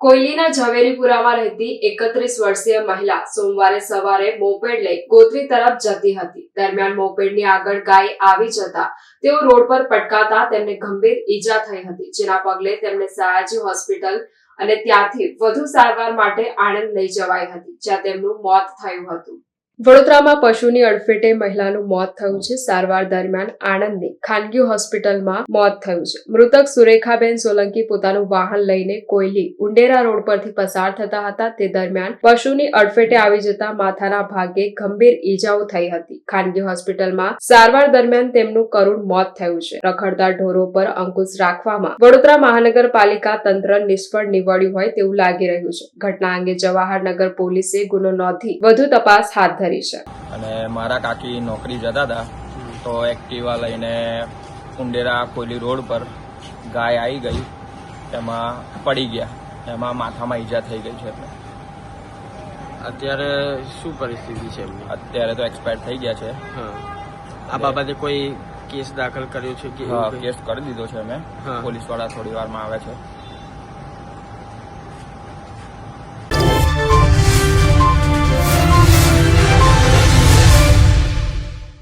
કોયલીના ઝવેરીપુરામાં રહેતી એકત્રીસ વર્ષીય મહિલા સોમવારે સવારે મોપેડ લઈ ગોત્રી તરફ જતી હતી. દરમિયાન મોપેડની આગળ ગાય આવી જતા તેઓ રોડ પર પટકાતા તેમને ગંભીર ઈજા થઈ હતી, જેના પગલે તેમને સયાજી હોસ્પિટલ અને ત્યાંથી વધુ સારવાર માટે આણંદ લઈ જવાઈ હતી, જ્યાં તેમનું મોત થયું હતું. વડોદરામાં પશુની અડફેટે મહિલાનું મોત થયું છે. સારવાર દરમિયાન આણંદની ખાનગી હોસ્પિટલમાં મોત થયું છે. મૃતક સુરેખાબેન સોલંકી પોતાનું વાહન લઈને કોયલી ઉંડેરા રોડ પરથી પસાર થતા હતા. તે દરમિયાન પશુની અડફેટે આવી જતા માથાના ભાગે ગંભીર ઈજાઓ થઈ હતી. ખાનગી હોસ્પિટલમાં સારવાર દરમિયાન તેમનું કરુણ મોત થયું છે. રખડતા ઢોરો પર અંકુશ રાખવામાં વડોદરા મહાનગરપાલિકા તંત્ર નિષ્ફળ નીવડ્યું હોય તેવું લાગી રહ્યું છે. ઘટના અંગે જવાહરનગર પોલીસે ગુનો નોંધી વધુ તપાસ હાથ ધરી છે. અને મારા કાકી નોકરી જતા હતા તો એક્ટિવા લઈને ઉંડેરા કોયલી રોડ પર ગાય આવી ગઈ એમાં પડી ગયા એમાં માથામાં ઈજા થઈ ગઈ છે એમને અત્યારે શું પરિસ્થિતિ છે એમની? અત્યારે તો એક્સપાયર થઈ ગયા છે. આ બાબતે કોઈ કેસ દાખલ કર્યો છે કે કેસ કરી દીધો છે અમે પોલીસવાળા થોડી વારમાં આવે છે.